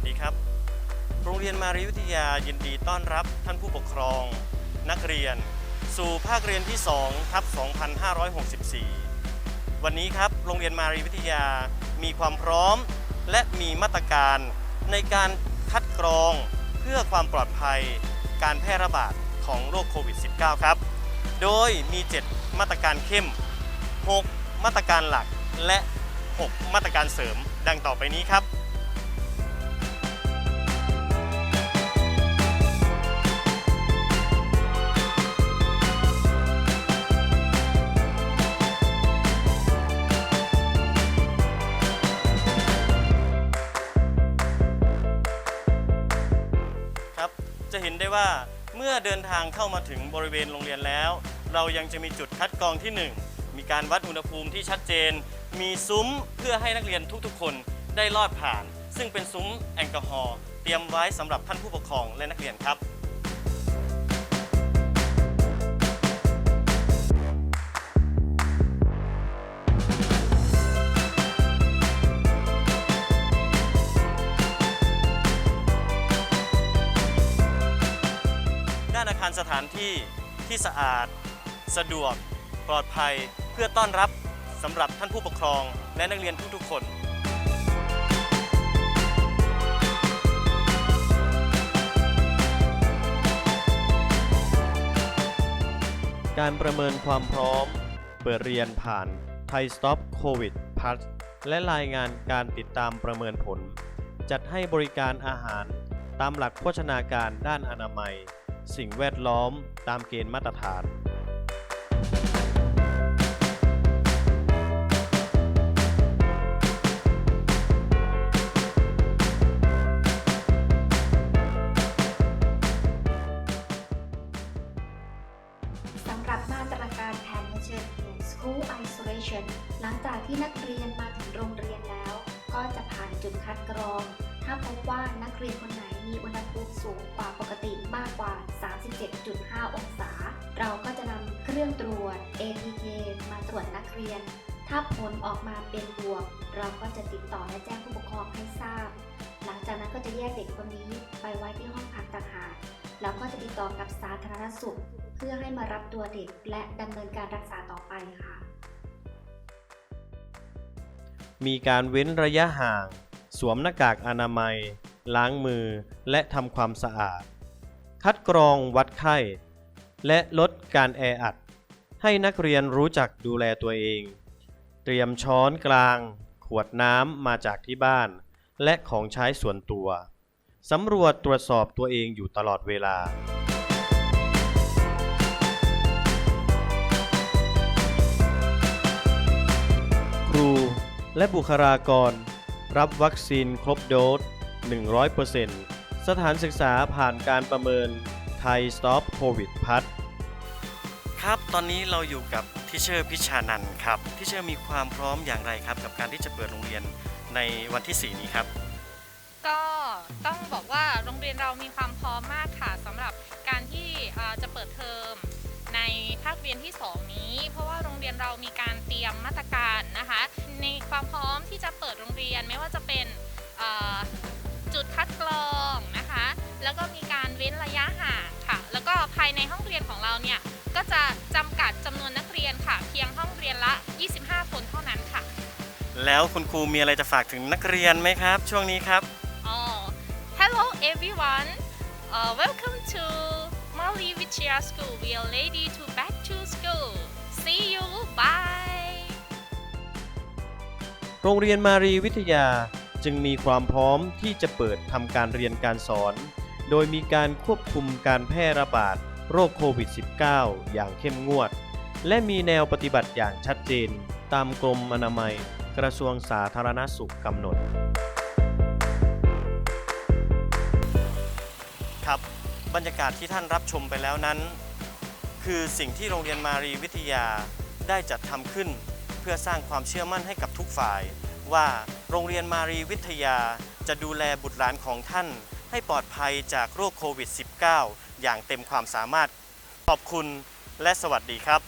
สวัสดีครับ โรงเรียินดีต้อนรับท่านผู้ปกครอง นักเรียน สู่ภาคเรียนที่2ทับ 2564 วันนี้ครับโรงเรียนมารีวิทยามีความพร้อม และมีมาตรการ ในการคัดกรองเพื่อความปลอดภัย การแพร่ระบาดของโรคโควิด -19 ครับ โดยมี 7 มาตรการเข้ม 6 มาตรการหลักและ 6 มาตรการเสริมดังต่อไปนี้ครับ จะเห็นได้ว่าเมื่อเดินทางเข้ามาถึงบริเวณโรงเรียนแล้ว เรายังจะมีจุดคัดกรองที่ 1 มีการวัดอุณหภูมิที่ชัดเจน มีซุ้มเพื่อให้นักเรียนทุกๆ คนได้ลอดผ่าน ซึ่งเป็นซุ้มแอลกอฮอล์เตรียมไว้สำหรับท่านผู้ปกครองและนักเรียนครับ ด้านสถานที่ที่สะอาด สะดวก ปลอดภัย เพื่อต้อนรับสำหรับท่านผู้ปกครอง และนักเรียนทุกๆคนการประเมินความพร้อม เปิดเรียนผ่าน Thai Stop COVID Pass และรายงานการติดตามประเมินผล จัดให้บริการอาหารตามหลักโภชนาการด้านอนามัย สิ่งแวดล้อมตามเกณฑ์มาตรฐานสำหรับมาตรการแผนเชิญเหตุ School Isolation หลังจากที่นักเรียนมาถึงโรงเรียนแล้ว ก็จะผ่านจุดคัดกรอง ถ้าพบว่านักเรียนคนไหนมีอุณหภูมิสูงกว่าปกติมากกว่า 37.5 องศา เราก็จะนำเครื่องตรวจ ATK มาตรวจนักเรียน ถ้าผลออกมาเป็นบวก เราก็จะติดต่อและแจ้งผู้ปกครองให้ทราบ หลังจากนั้นก็จะแยกเด็กคนนี้ไปไว้ที่ห้องพักต่างหากแล้วก็จะติดต่อกับสาธารณสุข เพื่อให้มารับตัวเด็กและดำเนินการรักษาต่อไปค่ะ มีการเว้นระยะห่าง สวมหน้ากากอนามัย ล้างมือ และทำความสะอาด คัดกรองวัดไข้ และลดการแออัด ให้นักเรียนรู้จักดูแลตัวเอง เตรียมช้อนกลาง ขวดน้ำมาจากที่บ้าน และของใช้ส่วนตัว สำรวจตรวจสอบตัวเองอยู่ตลอดเวลาครูและบุคลากร รับวัคซีนครบโดส 100%สถานศึกษาผ่านการประเมินไทย Stop COVID พัดครับ ตอนนี้เราอยู่กับทิเชอร์พิชานันท์ครับทิเชอร์มีความพร้อมอย่างไรครับ กับการที่จะเปิดโรงเรียนในวันที่ 4 นี้ครับ ก็ต้องบอกว่าโรงเรียนเรามีความพร้อมมากค่ะสำหรับการที่เอ่อจะเปิดเทอม ในภาคเรียนที่ 2 นี้ เพราะว่าโรงเรียนเรามีการเตรียมมาตรการนะคะ ในความพร้อมที่จะเปิดโรงเรียนไม่ว่าจะเป็นเอ่อจุดคัดกรองนะคะ แล้วก็มีการเว้นระยะห่างค่ะ แล้วก็ภายในห้องเรียนของเราเนี่ยก็จะจำกัดจำนวนนักเรียนค่ะ เพียงห้องเรียนละ 25 คนเท่านั้นค่ะ แล้วคุณครูมีอะไรจะฝากถึงนักเรียนไหมครับ ช่วงนี้ครับ Oh, hello everyone. Uh, welcome to Mali Vichya School. We are ready to back to school. See you. Bye. โรงเรียนมารีวิทยาจึงมีความพร้อมที่จะเปิดทำการเรียนการสอน โดยมีการควบคุมการแพร่ระบาดโรคโควิด -19 อย่างเข้มงวด และมีแนวปฏิบัติอย่างชัดเจน ตามกรมอนามัย กระทรวงสาธารณสุขกำหนดครับ บรรยากาศที่ท่านรับชมไปแล้วนั้น คือสิ่งที่โรงเรียนมารีวิทยาได้จัดทำขึ้น เพื่อสร้างความเชื่อมั่นให้กับทุกฝ่าย ว่าโรงเรียนมารีวิทยาจะดูแลบุตรหลานของท่าน ให้ปลอดภัยจากโรคโควิด -19 อย่างเต็มความสามารถ ขอบคุณและสวัสดีครับ